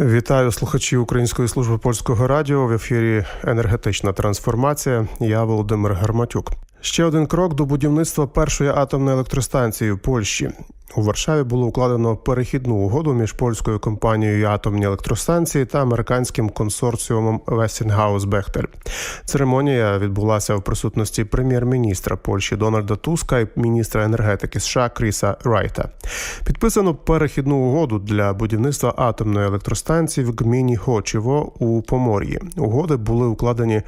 Вітаю слухачі Української служби польського радіо в ефірі Енергетична трансформація. Я Володимир Гарматюк. Ще один крок до будівництва першої атомної електростанції в Польщі. У Варшаві було укладено перехідну угоду між польською компанією атомні електростанції та американським консорціумом Westinghouse Bechtel. Церемонія відбулася в присутності прем'єр-міністра Польщі Дональда Туска і міністра енергетики США Кріса Райта. Підписано перехідну угоду для будівництва атомної електростанції в гміні Хочево у Помор'ї. Угоди були укладені.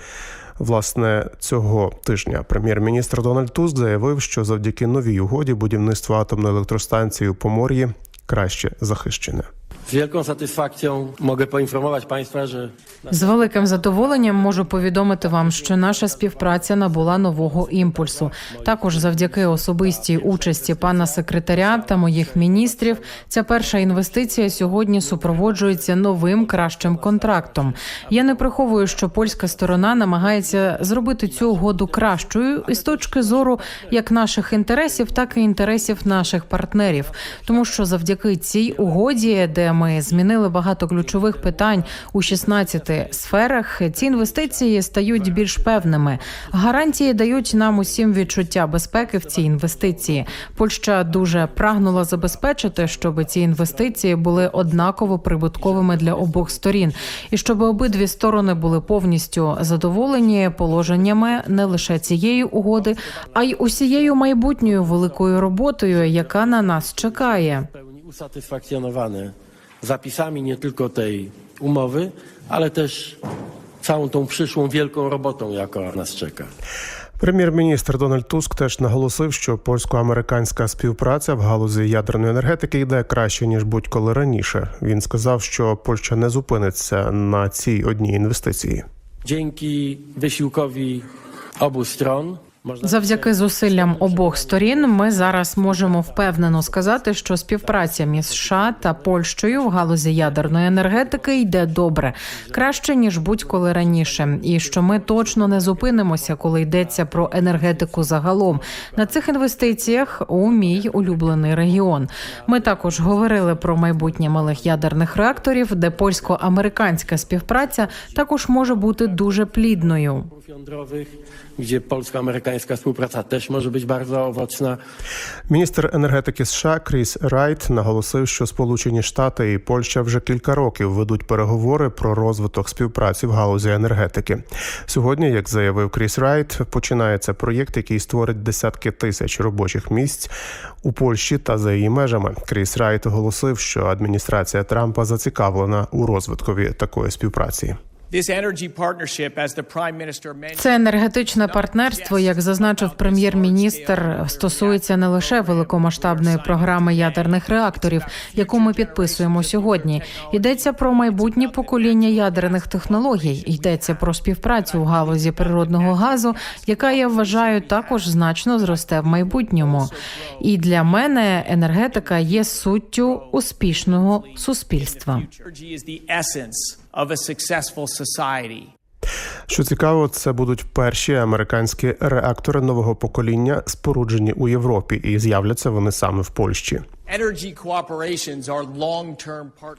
Власне, цього тижня прем'єр-міністр Дональд Туск заявив, що завдяки новій угоді будівництво атомної електростанції у Помор'ї краще захищене. Z wielką satysfakcją mogę poinformować Państwa, że З великим задоволенням можу повідомити вам, що наша співпраця набула нового імпульсу. Також завдяки особистій участі пана секретаря та моїх міністрів. Ця перша інвестиція сьогодні супроводжується новим кращим контрактом. Я не приховую, що польська сторона намагається зробити цю угоду кращою із точки зору як наших інтересів, так і інтересів наших партнерів. Тому що завдяки цій угоді, де ми змінили багато ключових питань у 16 сферах, ці інвестиції стають більш певними. Гарантії дають нам усім відчуття безпеки в ці інвестиції. Польща дуже прагнула забезпечити, щоб ці інвестиції були однаково прибутковими для обох сторін, і щоб обидві сторони були повністю задоволені положеннями не лише цієї угоди, а й усією майбутньою великою роботою, яка на нас чекає. usatysfakcjonowany zapisami nie tylko tej umowy, ale też całą tą przyszłą wielką robotą, jaka nas czeka. Прем'єр-міністр Дональд Туск теж наголосив, що польсько-американська співпраця в галузі ядерної енергетики йде краще ніж будь-коли раніше. Він сказав, що Польща не зупиниться на цій одній інвестиції. Wysiłkowi obu stron można Завдяки зусиллям обох сторін ми зараз можемо впевнено сказати, що співпраця між США та Польщею в галузі ядерної енергетики йде добре, краще ніж будь-коли раніше, і що ми точно не зупинимося, коли йдеться про енергетику загалом на цих інвестиціях у мій улюблений регіон. Ми також говорили про майбутнє малих ядерних реакторів, де польсько-американська співпраця також може бути дуже плідною. jądrowych, gdzie polsko-amerykańska współpraca też może być bardzo owocna. Міністр енергетики США Кріс Райт наголосив, що Сполучені Штати і Польща вже кілька років ведуть переговори про розвиток співпраці в галузі енергетики. Сьогодні, як заявив Кріс Райт, починається проєкт, який створить десятки тисяч робочих місць у Польщі та за її межами. Кріс Райт оголосив, що адміністрація Трампа зацікавлена у розвиткові такої співпраці. Це енергетичне партнерство, як зазначив прем'єр-міністр, стосується не лише великомасштабної програми ядерних реакторів, яку ми підписуємо сьогодні. Йдеться про майбутнє покоління ядерних технологій. Йдеться про співпрацю в галузі природного газу, яка я вважаю також значно зросте в майбутньому. І для мене енергетика є суттю успішного суспільства. Of a successful society. Що цікаво, це будуть перші американські реактори нового покоління, споруджені у Європі, і з'являться вони саме в Польщі.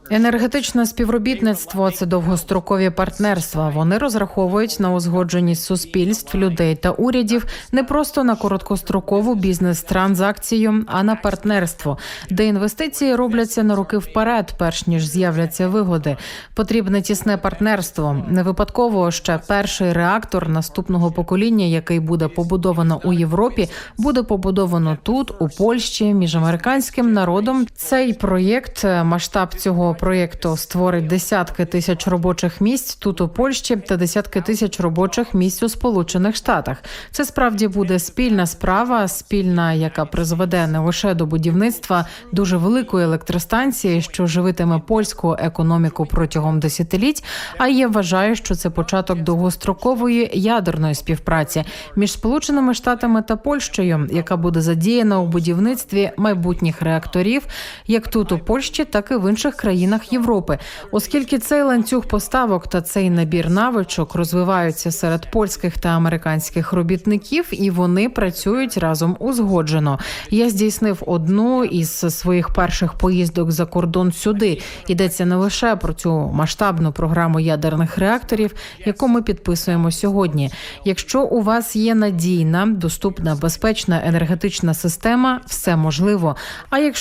Енергетичне співробітництво це довгострокові партнерства. Вони розраховують на узгодженість суспільств, людей та урядів не просто на короткострокову бізнес-транзакцію, а на партнерство, де інвестиції робляться на роки вперед, перш ніж з'являться вигоди. Потрібне тісне партнерство. Не випадково ще перший реактор наступного покоління, який буде побудовано у Європі, буде побудовано тут, у Польщі, між американським народом. Цей проєкт, е, масштаб цього проєкту створить десятки тисяч робочих місць тут у Польщі та десятки тисяч робочих місць у Сполучених Штатах. Це справді буде спільна справа, спільна, яка призведе не лише до будівництва дуже великої електростанції, що живитиме польську економіку протягом десятиліть. А я вважаю, що це початок довгострокової ядерної співпраці між Сполученими Штатами та Польщею, яка буде задіяна у будівництві майбутніх реакторів реакторів, як тут у Польщі, так і в інших країнах Європи, оскільки цей ланцюг поставок та цей набір навичок розвиваються серед польських та американських робітників, і вони працюють разом узгоджено. Я здійснив одну із своїх перших поїздок за кордон сюди. Йдеться не лише про цю масштабну програму ядерних реакторів, яку ми підписуємо сьогодні. Якщо у вас є надійна, доступна, безпечна енергетична система, все можливо. А якщо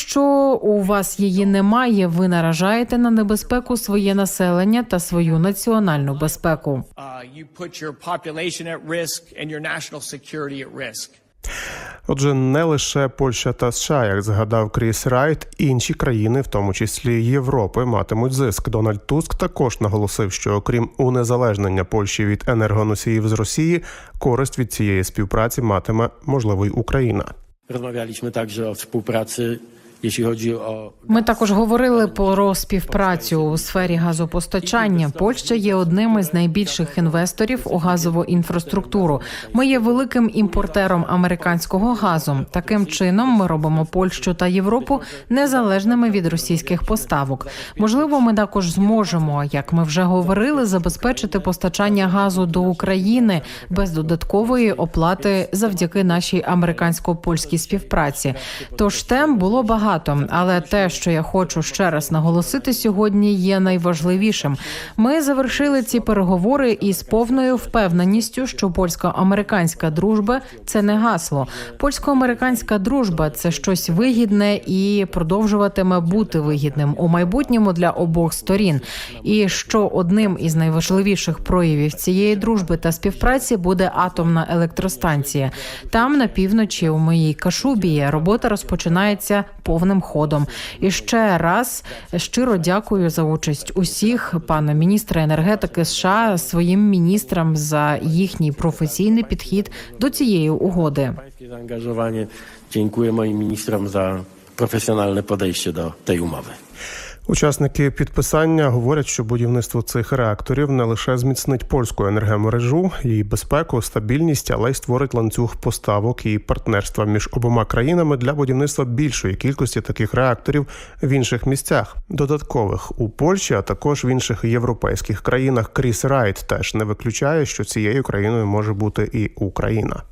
у вас її немає, ви наражаєте на небезпеку своє населення та свою національну безпеку. Отже, не лише Польща та США, як згадав Кріс Райт, інші країни, в тому числі Європи, матимуть зиск. Дональд Туск також наголосив, що окрім унезалежнення Польщі від енергоносіїв з Росії, користь від цієї співпраці матиме можливо й Україна. Współpracy, jeśli chodzi o Ми також говорили про співпрацю у сфері газопостачання. Польща є одним із найбільших інвесторів у газову інфраструктуру. Ми є великим імпортером американського газу. Таким чином, ми робимо Польщу та Європу незалежними від російських поставок. Можливо, ми також зможемо, як ми вже говорили, забезпечити постачання газу до України без додаткової оплати завдяки нашій американсько-польській співпраці. Тож тем було багато, але те, що я хочу ще раз наголосити сьогодні, є найважливішим. Ми завершили ці переговори із повною впевненістю, що польсько-американська дружба це не гасло. Польсько-американська дружба це щось вигідне і продовжуватиме бути вигідним у майбутньому для обох сторін. І що одним із найважливіших проявів цієї дружби та співпраці буде атомна електростанція. Там на півночі у моїй Кашубії робота розпочинається повним ходом. І ще раз щиро дякую за участь усіх пана міністра енергетики США своїм міністрам за їхній професійний підхід до цієї угоди. pańskie zaangażowanie. міністрам за професіональне za до tej umowy. Учасники підписання говорять, що будівництво цих реакторів не лише зміцнить польську енергомережу, її безпеку, стабільність, але й створить ланцюг поставок і партнерства між обома країнами для будівництва більшої кількості таких реакторів в інших місцях, додаткових у Польщі, а також в інших європейських країнах. Кріс Райт теж не виключає, що цією країною може бути і Україна.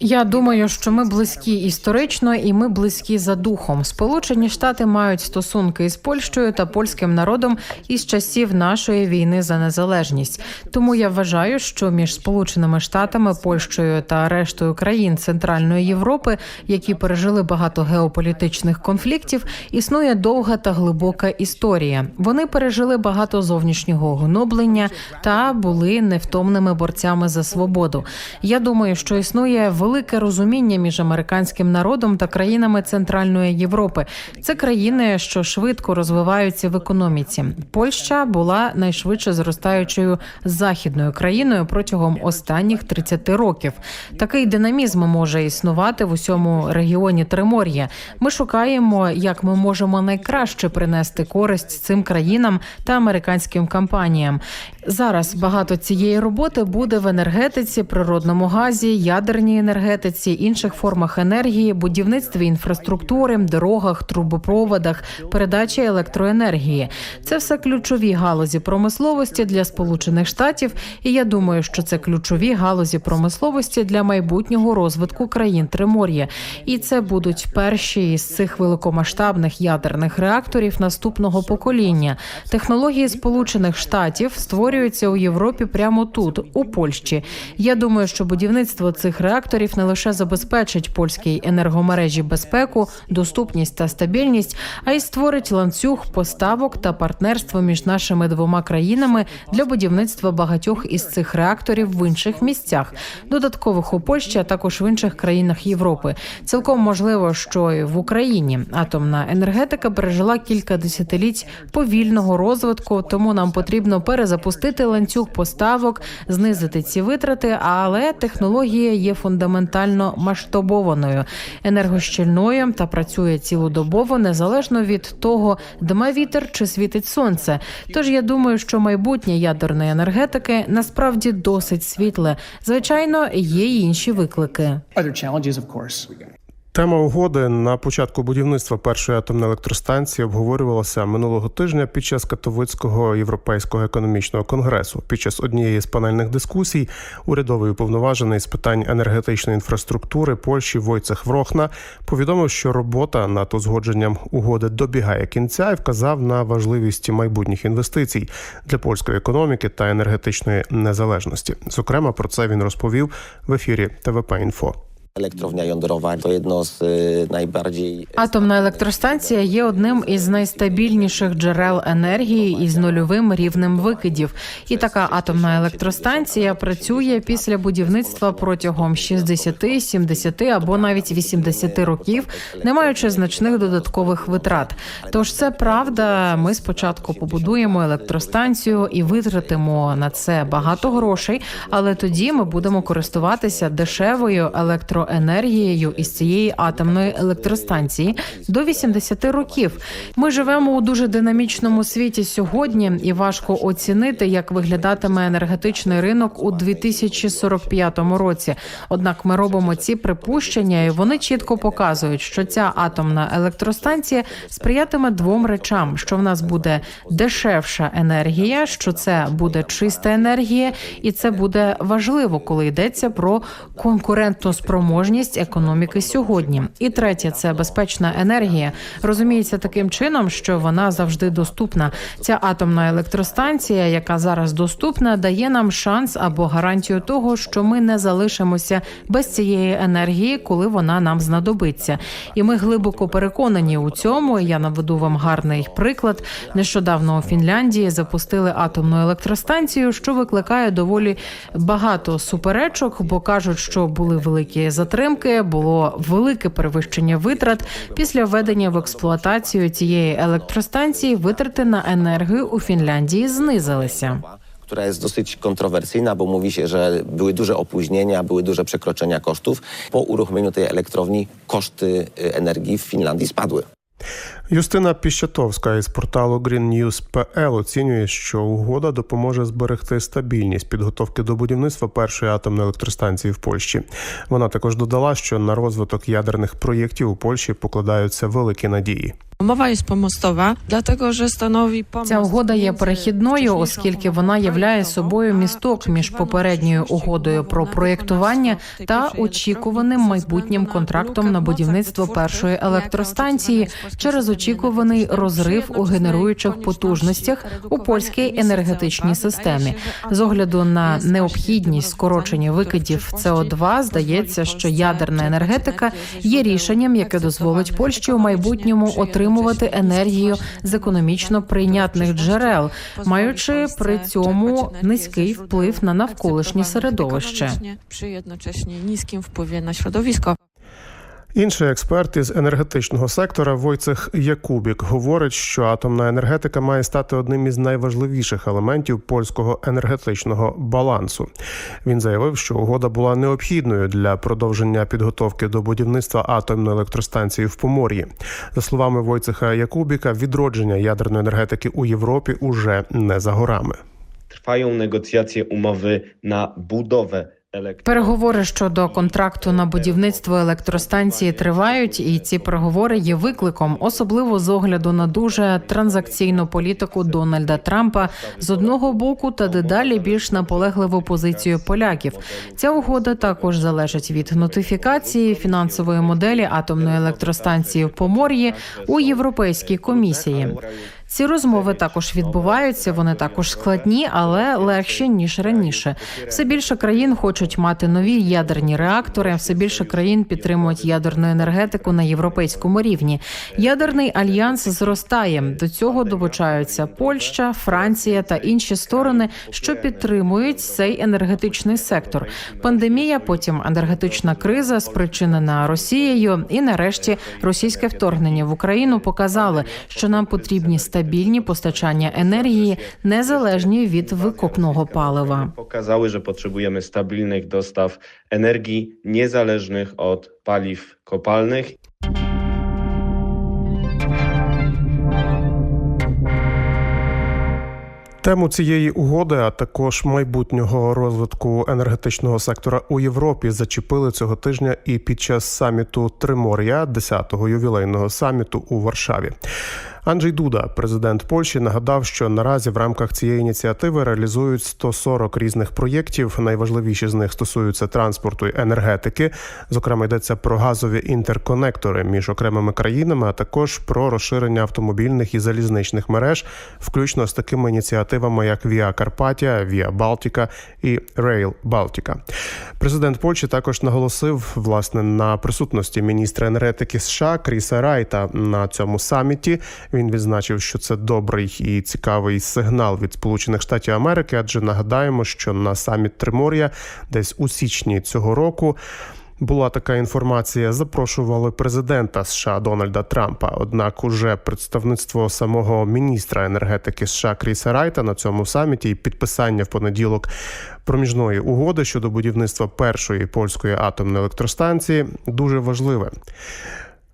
Я думаю, що ми близькі історично і ми близькі за духом. Сполучені Штати мають стосунки із Польщею та польським народом із часів нашої війни за незалежність. Тому я вважаю, що між Сполученими Штатами, Польщею та рештою країн Центральної Європи, які пережили багато геополітичних конфліктів, існує довга та глибока історія. Вони пережили багато зовнішнього гноблення та були невтомними борцями за свободу. Я думаю, що існує велике розуміння між американським народом та країнами Центральної Європи. Це країни, що швидко розвиваються в економіці. Польща була найшвидше зростаючою західною країною протягом останніх 30 років. Такий динамізм може існувати в усьому регіоні Тримор'я. Ми шукаємо, як ми можемо найкраще принести користь цим країнам та американським компаніям. Зараз багато цієї роботи буде в енергетиці, природному газі, ядерній енергетиці, інших формах енергії, будівництві інфраструктури, дорогах, трубопроводах, передачі електроенергії. Це все ключові галузі промисловості для Сполучених Штатів, і я думаю, що це ключові галузі промисловості для майбутнього розвитку країн Тримор'я. І це будуть перші із цих великомасштабних ядерних реакторів наступного покоління. Технології Сполучених Штатів створюються у Європі прямо тут, у Польщі. Я думаю, що будівництво цих реакторів не лише забезпечить польській енергомережі безпеку, доступність та стабільність, а й створить ланцюг поставок та партнерство між нашими двома країнами для будівництва багатьох із цих реакторів в інших місцях, додаткових у Польщі, а також в інших країнах Європи. Цілком можливо, що і в Україні атомна енергетика пережила кілька десятиліть повільного розвитку, тому нам потрібно перезапустити ланцюг поставок, знизити ці витрати, але технологія є фундаментально масштабованою, енергощільною та працює цілодобово незалежно від того, дме вітер чи світить сонце. Тож я думаю, що майбутнє ядерної енергетики насправді досить світле. Звичайно, є й інші виклики. Тема угоди на початку будівництва першої атомної електростанції обговорювалася минулого тижня під час Катовицького європейського економічного конгресу. Під час однієї з панельних дискусій урядовий уповноважений з питань енергетичної інфраструктури Польщі Войцех Врохна повідомив, що робота над узгодженням угоди добігає кінця і вказав на важливість майбутніх інвестицій для польської економіки та енергетичної незалежності. Зокрема, про це він розповів в ефірі ТВП Інфо. Elektrownia jądrowa to jedno z najbardziej Атомна електростанція є одним із найстабільніших джерел енергії із нульовим рівнем викидів. І така атомна електростанція працює після будівництва протягом 60, 70 або навіть 80 років, не маючи значних додаткових витрат. Тож це правда. Ми спочатку побудуємо електростанцію і витратимо на це багато грошей, але тоді ми будемо користуватися дешевою електроенергією із цієї атомної електростанції до 80 років. Ми живемо у дуже динамічному світі сьогодні, і важко оцінити, як виглядатиме енергетичний ринок у 2045 році. Однак ми робимо ці припущення, і вони чітко показують, що ця атомна електростанція сприятиме двом речам: що в нас буде дешевша енергія, що це буде чиста енергія, і це буде важливо, коли йдеться про конкурентну спроможність економіки сьогодні. І третє це безпечна енергія. Розуміється таким чином, що вона завжди доступна. Ця атомна електростанція, яка зараз доступна, дає нам шанс або гарантію того, що ми не залишимося без цієї енергії, коли вона нам знадобиться. І ми глибоко переконані у цьому. Я наведу вам гарний приклад. Нещодавно у Фінляндії запустили атомну електростанцію, що викликає доволі багато суперечок, бо кажуть, що були великі затримки, було велике перевищення витрат після введення в експлуатацію цієї електростанції. Витрати на енергію у Фінляндії знизилися. która jest dosyć kontrowersyjna, bo mówi się, że były duże opóźnienia, były duże przekroczenia kosztów. Po uruchomieniu tej elektrowni koszty energii w Finlandii spadły. Юстина Піщатовська із порталу GreenNews.pl оцінює, що угода допоможе зберегти стабільність підготовки до будівництва першої атомної електростанції в Польщі. Вона також додала, що на розвиток ядерних проєктів у Польщі покладаються великі надії. Umowa jest pomostowa, dlatego że stanowi Ця угода є перехідною, оскільки вона являє собою місток між попередньою угодою про проєктування та очікуваним майбутнім контрактом на будівництво першої електростанції через очікуваний розрив у генеруючих потужностях у польській енергетичній emisji CO2. системі. З огляду на необхідність скорочення викидів rozwiązaniem, które w СО2, przyszłości здається, що ядерна енергетика є рішенням, яке дозволить Польщі у майбутньому отримувати енергію з економічно прийнятних джерел, маючи при цьому низький вплив на навколишнє середовище. przy jednocześnie niskim wpływie na środowisko. Інший експерт із енергетичного сектора Войцех Якубік говорить, що атомна енергетика має стати одним із найважливіших елементів польського енергетичного балансу. Він заявив, що угода була необхідною для продовження підготовки до будівництва атомної електростанції в Помор'ї. За словами Войцеха Якубіка, відродження ядерної енергетики у Європі уже не за горами. Trwają negocjacje umowy na budowę. Переговори щодо контракту на будівництво електростанції тривають, і ці переговори є викликом, особливо з огляду на дуже транзакційну політику Дональда Трампа з одного боку та дедалі більш наполегливу позицію поляків. Ця угода також залежить від нотифікації фінансової моделі атомної електростанції в Помор'ї у Європейській комісії. Ці розмови також відбуваються. Вони також складні, але легші ніж раніше. Все більше країн хочуть мати нові ядерні реактори. Все більше країн підтримують ядерну енергетику на європейському рівні. Ядерний альянс зростає. До цього долучаються Польща, Франція та інші сторони, що підтримують цей енергетичний сектор. Пандемія, потім енергетична криза, спричинена Росією, і нарешті російське вторгнення в Україну показали, що нам потрібні стабільні постачання енергії, незалежні від викопного палива. Pokazały, że potrzebujemy stabilnych dostaw energii niezależnych od paliw kopalnych. Тему цієї угоди, а також майбутнього розвитку енергетичного сектора у Європі, зачепили цього тижня і під час саміту Тримор'я, 10-го ювілейного саміту у Варшаві. Анджей Дуда, президент Польщі, нагадав, що наразі в рамках цієї ініціативи реалізують 140 різних проєктів. Найважливіші з них стосуються транспорту і енергетики. Зокрема, йдеться про газові інтерконектори між окремими країнами, а також про розширення автомобільних і залізничних мереж, включно з такими ініціативами, як Віа Карпатія, Віа Балтіка і Рейл Балтіка. Президент Польщі також наголосив власне на присутності міністра енергетики США Кріса Райта на цьому саміті. Він відзначив, що це добрий і цікавий сигнал від Сполучених Штатів Америки, адже нагадаємо, що на саміт Тримор'я десь у січні цього року. Була така інформація. Запрошували президента США Дональда Трампа. Однак, уже представництво самого міністра енергетики США Кріса Райта на цьому саміті і підписання в понеділок проміжної угоди щодо будівництва першої польської атомної електростанції дуже важливе.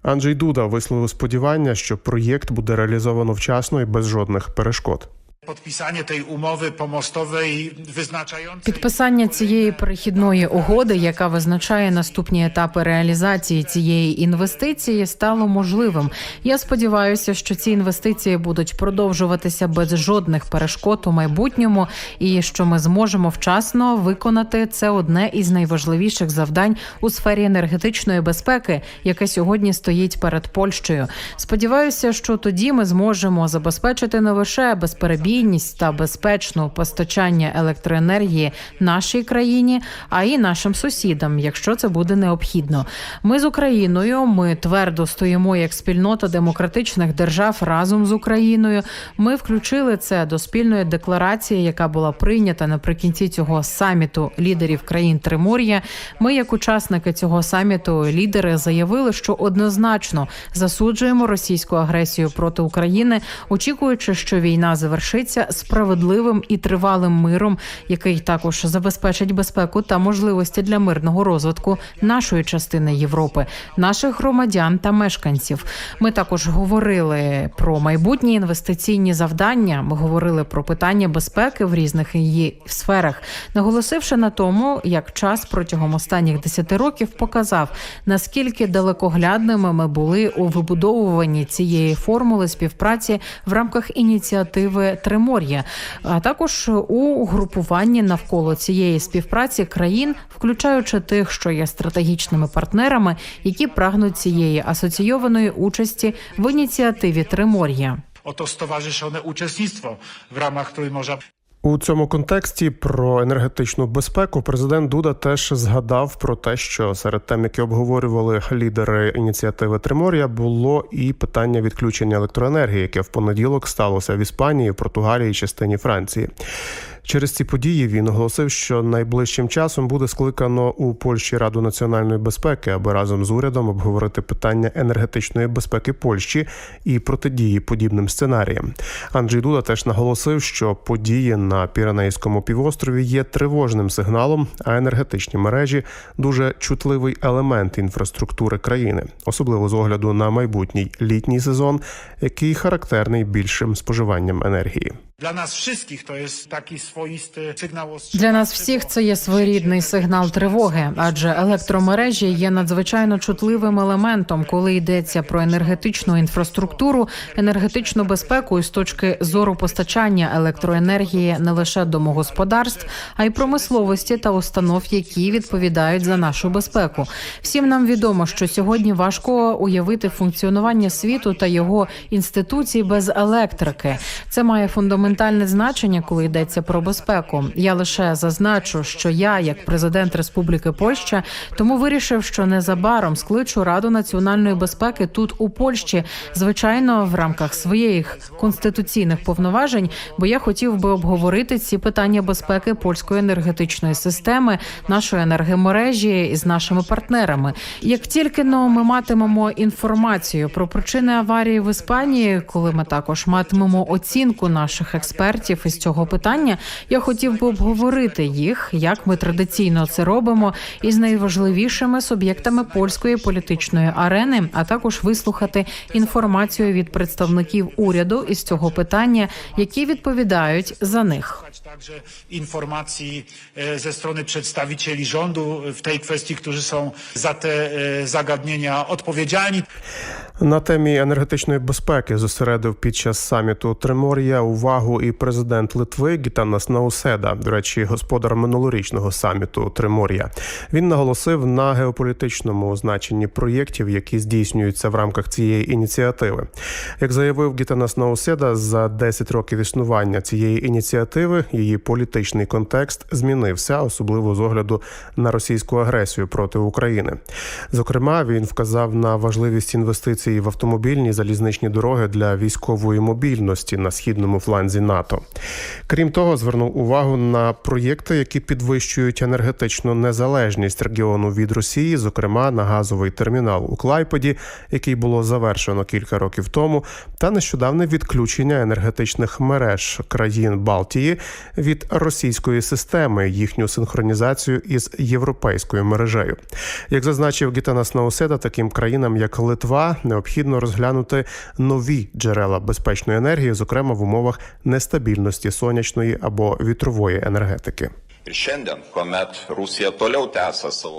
Анджей Дуда висловив сподівання, що проєкт буде реалізовано вчасно і без жодних перешкод. Podpisanie tej umowy pomostowej wyznaczającej Підписання цієї перехідної угоди, яка визначає наступні етапи реалізації цієї інвестиції, стало можливим. Я сподіваюся, що ці інвестиції будуть продовжуватися без жодних перешкод у майбутньому, і що ми зможемо вчасно виконати це одне із найважливіших завдань у сфері енергетичної безпеки, яке сьогодні стоїть перед Польщею. Сподіваюся, що тоді ми зможемо забезпечити не лише безперебійність та безпечне постачання електроенергії нашій країні, а й нашим сусідам, якщо це буде необхідно. Ми з Україною. Ми твердо стоїмо як спільнота демократичних держав разом з Україною. Ми включили це до спільної декларації, яка була прийнята наприкінці цього саміту лідерів країн Тримор'я. Ми, як учасники цього саміту, лідери заявили, що однозначно засуджуємо російську агресію проти України, очікуючи, що війна завершиться справедливим і тривалим миром, який також забезпечить безпеку та можливості для мирного розвитку нашої частини Європи, наших громадян та мешканців. Ми також говорили про майбутні інвестиційні завдання. Ми говорили про питання безпеки в різних її сферах, наголосивши на тому, як час протягом останніх 10 років показав, наскільки далекоглядними ми були у вибудовуванні цієї формули співпраці в рамках ініціативи Тримор'я, а також у групуванні навколо цієї співпраці країн, включаючи тих, що є стратегічними партнерами, які прагнуть цієї асоційованої участі в ініціативі Тримор'я. Ото стоваришене учасництво в ramach Trójmorza У цьому контексті про енергетичну безпеку президент Дуда теж згадав про те, що серед тем, які обговорювали лідери ініціативи Тримор'я, було і питання відключення електроенергії, яке в понеділок сталося в Іспанії, Португалії, частині Франції. Через ці події він оголосив, що найближчим часом буде скликано у Польщі Раду національної безпеки, аби разом з урядом обговорити питання енергетичної безпеки Польщі і протидії подібним сценаріям. Анджей Дуда теж наголосив, що події на Піренейському півострові є тривожним сигналом, а енергетичні мережі дуже чутливий елемент інфраструктури країни, особливо з огляду на майбутній літній сезон, який характерний більшим споживанням енергії. Dla nas wszystkich to jest taki swoisty sygnał Для нас всіх це є своєрідний сигнал тривоги, адже електромережі є надзвичайно чутливим елементом, коли йдеться про енергетичну інфраструктуру, енергетичну безпеку і з точки зору постачання електроенергії не лише домогосподарств, а й промисловості та установ, які відповідають за нашу безпеку. Всім нам відомо, що сьогодні важко уявити функціонування світу та його інституцій без електрики. Це має фундаментальне значення, коли йдеться про безпеку. Я лише зазначу, що я, як президент Республіки Польща, тому вирішив, що незабаром скличу Раду національної безпеки тут у Польщі, звичайно, в рамках своїх конституційних повноважень, бо я хотів би обговорити ці питання безпеки польської енергетичної системи, нашої енергомережі з нашими партнерами. Як тільки но ми матимемо інформацію про причини аварії в Іспанії, коли ми також матимемо оцінку наших із цього питання, я хотів би обговорити їх, як ми традиційно це робимо, із найважливішими суб'єктами польської політичної арени, а також вислухати інформацію від представників уряду із цього питання, які відповідають за них. Informacji e, ze strony przedstawicieli rządu w tej kwestii, którzy są za te e, zagadnienia odpowiedzialni. На темі енергетичної безпеки зосередив під час саміту Тримор'я увагу і президент Литви Гітанас Науседа, до речі, господар минулорічного саміту Тримор'я. Він наголосив на геополітичному значенні проєктів, які здійснюються в рамках цієї ініціативи. Як заявив Гітанас Науседа, за 10 років існування цієї ініціативи її політичний контекст змінився, особливо з огляду на російську агресію проти України. Зокрема, він вказав на важливість інвестицій в автомобільні залізничні дороги для військової мобільності на східному фланзі НАТО. Крім того, звернув увагу на проєкти, які підвищують енергетичну незалежність регіону від Росії, зокрема на газовий термінал у Клайпеді, який було завершено кілька років тому, та нещодавне відключення енергетичних мереж країн Балтії від російської системи, їхню синхронізацію із європейською мережею. Як зазначив Гітанас Науседа, таким країнам як Литва необхідно розглянути нові джерела безпечної енергії, зокрема в умовах нестабільності сонячної або вітрової енергетики.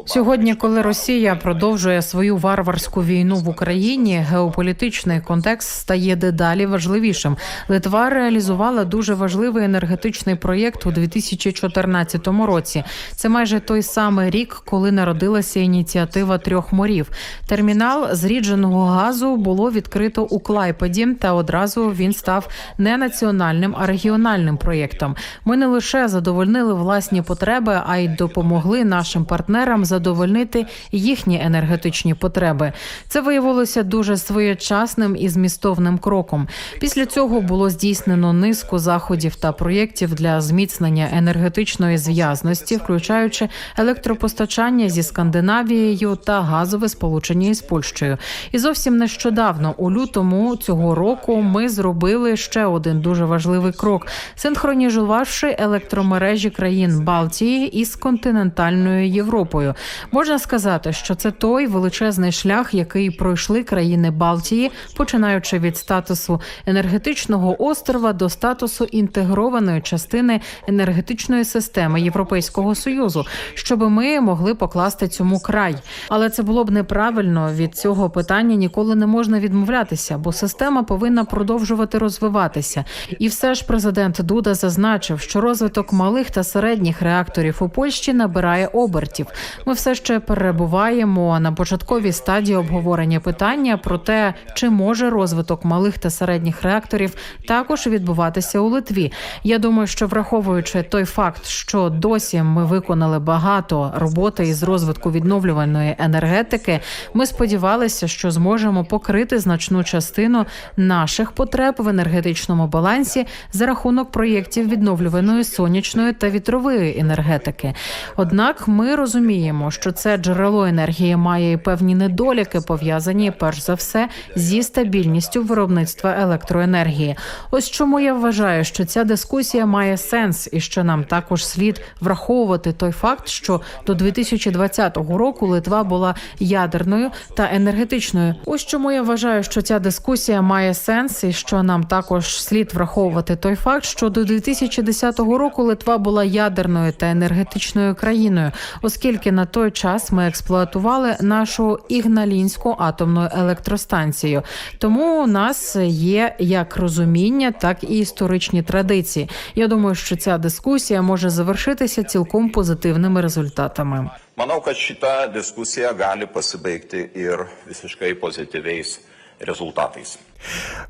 Сьогодні, коли Росія продовжує свою варварську війну в Україні, геополітичний контекст стає дедалі важливішим. Литва реалізувала дуже важливий енергетичний проєкт у 2014 році. Це майже той самий рік, коли народилася ініціатива трьох морів. Термінал зрідженого газу було відкрито у Клайпеді, та одразу він став не національним, а регіональним проєктом. Ми не лише задовольнили власні потреби, а й допомогли нашим партнерам задовольнити їхні енергетичні потреби. Це виявилося дуже своєчасним і змістовним кроком. Після цього було здійснено низку заходів та проєктів для зміцнення енергетичної зв'язності, включаючи електропостачання зі Скандинавією та газове сполучення із Польщею. І зовсім нещодавно, у лютому цього року, ми зробили ще один дуже важливий крок, синхронізувавши електромережі країн Балтії із континентальною Європою. Можна сказати, що це той величезний шлях, який пройшли країни Балтії, починаючи від статусу енергетичного острова до статусу інтегрованої частини енергетичної системи Європейського союзу, щоб ми могли покласти цьому край. Але це було б неправильно. Від цього питання ніколи не можна відмовлятися, бо система повинна продовжувати розвиватися. І все ж президент Дуда зазначив, що розвиток малих та середніх реакторів у Польщі набирає обертів. Ми все ще перебуваємо на початковій стадії обговорення питання про те, чи може розвиток малих та середніх реакторів також відбуватися у Литві. Я думаю, що враховуючи той факт, що досі ми виконали багато роботи із розвитку відновлювальної енергетики, ми сподівалися, що зможемо покрити значну частину наших потреб в енергетичному балансі за рахунок проєктів відновлюваної сонячної та вітрової енергетики. Однак ми розуміємо, що це джерело енергії має і певні недоліки, пов'язані перш за все зі стабільністю виробництва електроенергії. Ось чому я вважаю, що ця дискусія має сенс, і що нам також слід враховувати той факт, що до 2020 року Литва була ядерною та енергетичною. Ось чому я вважаю, що ця дискусія має сенс, і що нам також слід враховувати той факт, що до 2010 року Литва була ядерною та енергетичною країною, оскільки на той час ми експлуатували нашу ігналінську атомну електростанцію. Тому у нас є як розуміння, так і історичні традиції. Я думаю, що ця дискусія може завершитися цілком позитивними результатами. Manau, kad šita diskusija gali pasibaigti ir visiškai pozityviais.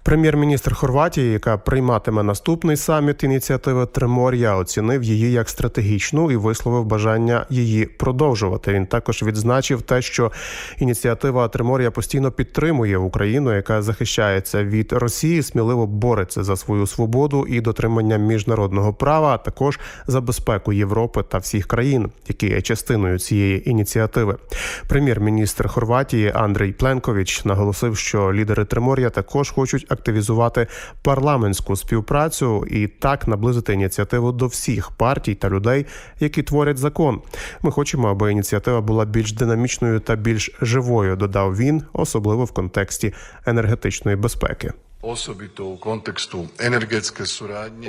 Прем'єр-міністр Хорватії, яка прийматиме наступний саміт ініціативи Тримор'я, оцінив її як стратегічну і висловив бажання її продовжувати. Він також відзначив те, що ініціатива Тримор'я постійно підтримує Україну, яка захищається від Росії, сміливо бореться за свою свободу і дотримання міжнародного права, а також за безпеку Європи та всіх країн, які є частиною цієї ініціативи. Прем'єр-міністр Хорватії Андрій Пленкович наголосив, що лідери Тримор'я також також хочуть активізувати парламентську співпрацю і так наблизити ініціативу до всіх партій та людей, які творять закон. Ми хочемо, аби ініціатива була більш динамічною та більш живою. Додав він, особливо в контексті енергетичної безпеки.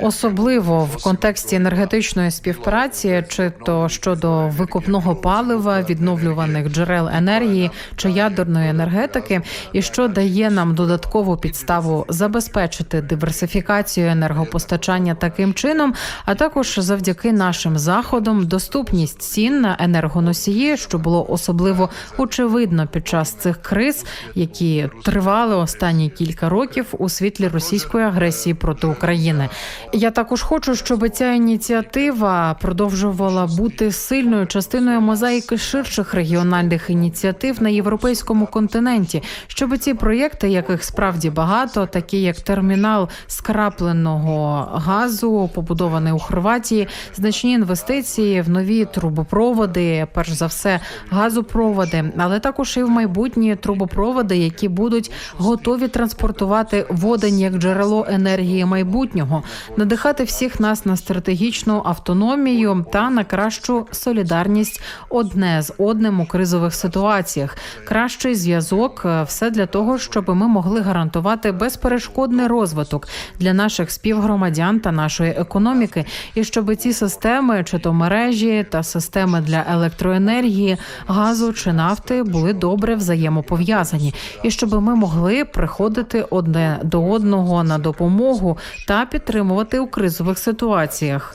Особливо в контексті енергетичної співпраці, чи то щодо викопного палива, відновлюваних джерел енергії чи ядерної енергетики, і що дає нам додаткову підставу забезпечити диверсифікацію енергопостачання таким чином, а також завдяки нашим заходам доступність цін на енергоносії, що було особливо очевидно під час цих криз, які тривали останні кілька років у світлі російської агресії проти України. Я також хочу, щоб ця ініціатива продовжувала бути сильною частиною мозаїки ширших регіональних ініціатив на європейському континенті, щоб ці проєкти, яких справді багато, такі як термінал скрапленого газу, побудований у Хорватії, значні інвестиції в нові трубопроводи, перш за все, газопроводи, але також і в майбутні трубопроводи, які будуть готові транспортувати водень як джерело енергії майбутнього, надихати всіх нас на стратегічну автономію та на кращу солідарність одне з одним у кризових ситуаціях, кращий зв'язок, все для того, щоб ми могли гарантувати безперешкодний розвиток для наших співгромадян та нашої економіки, і щоб ці системи, чи то мережі та системи для електроенергії, газу чи нафти, були добре взаємопов'язані, і щоб ми могли приходити одне до одного на допомогу та підтримувати у кризових ситуаціях.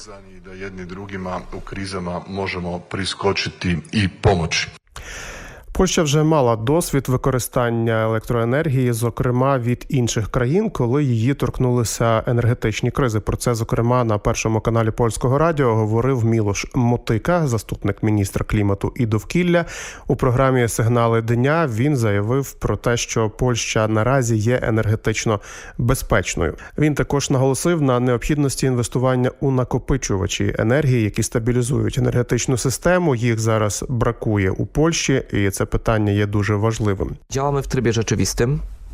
jedni drugima u krizama možemo priskočiti i pomoći. Польща вже мала досвід використання електроенергії, зокрема від інших країн, коли її торкнулися енергетичні кризи. Про це зокрема на першому каналі польського радіо говорив Мілош Мотика, заступник міністра клімату і довкілля. У програмі Сигнали дня він заявив про те, що Польща наразі є енергетично безпечною. Він також наголосив на необхідності інвестування у накопичувачі енергії, які стабілізують енергетичну систему. Їх зараз бракує у Польщі, і це питання є дуже важливим.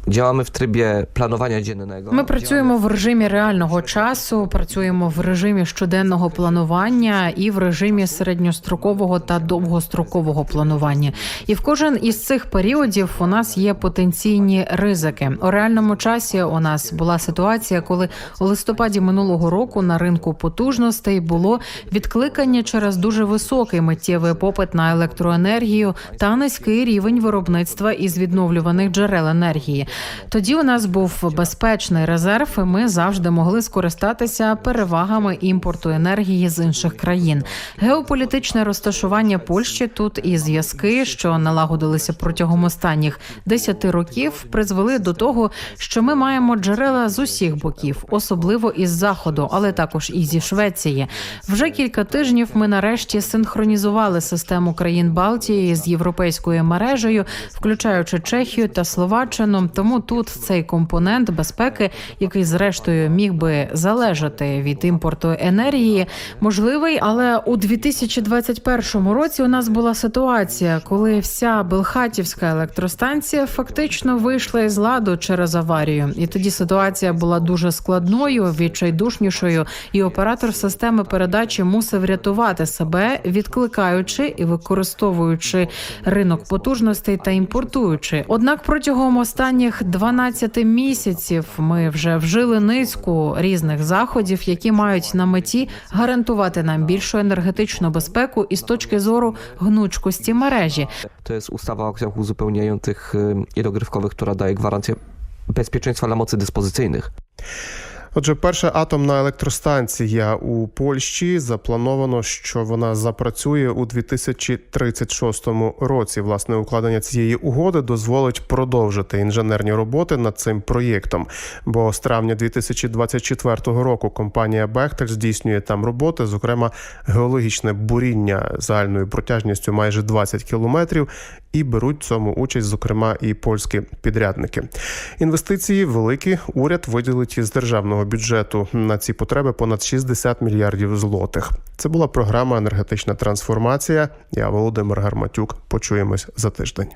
Działamy w trybie planowania dziennego. Ми працюємо в режимі реального часу, працюємо в режимі щоденного планування і в режимі середньострокового та довгострокового планування. І в кожен із цих періодів у нас є потенційні ризики. У реальному часі у нас була ситуація, коли у листопаді минулого року на ринку потужностей було відкликання через дуже високий миттєвий попит на електроенергію та низький рівень виробництва із відновлюваних джерел енергії. Тоді у нас був безпечний резерв, і ми завжди могли скористатися перевагами імпорту енергії з інших країн. Геополітичне розташування Польщі тут і зв'язки, що налагодилися протягом останніх 10 років, призвели до того, що ми маємо джерела з усіх боків, особливо із заходу, але також і зі Швеції. Вже кілька тижнів ми нарешті синхронізували систему країн Балтії з європейською мережею, включаючи Чехію та Словаччину. Тому тут цей компонент безпеки, який зрештою міг би залежати від імпорту енергії, можливий. Але у 2021 році у нас була ситуація, коли вся Белхатівська електростанція фактично вийшла із ладу через аварію, і тоді ситуація була дуже складною, відчайдушнішою, і оператор системи передачі мусив рятувати себе, відкликаючи і використовуючи ринок потужностей та імпортуючи. Однак протягом останніх 12 місяців ми вже вжили низку різних заходів, які мають на меті гарантувати нам більшу енергетичну безпеку і з точки зору гнучкості мережі. Це устава uzupełniających y, i dogrywkowych, która daje gwarancję bezpieczeństwa dla mocy dyspozycyjnych. Отже, перша атомна електростанція у Польщі заплановано, що вона запрацює у 2036 році. Власне, укладення цієї угоди дозволить продовжити інженерні роботи над цим проєктом. Бо з травня 2024 року компанія Бехтель здійснює там роботи, зокрема геологічне буріння загальною протяжністю майже 20 кілометрів. І беруть в цьому участь, зокрема, і польські підрядники. Інвестиції великі. Уряд виділить із державного бюджету на ці потреби понад 60 мільярдів злотих. Це була програма енергетична трансформація. Я Володимир Гарматюк. Почуємось за тиждень.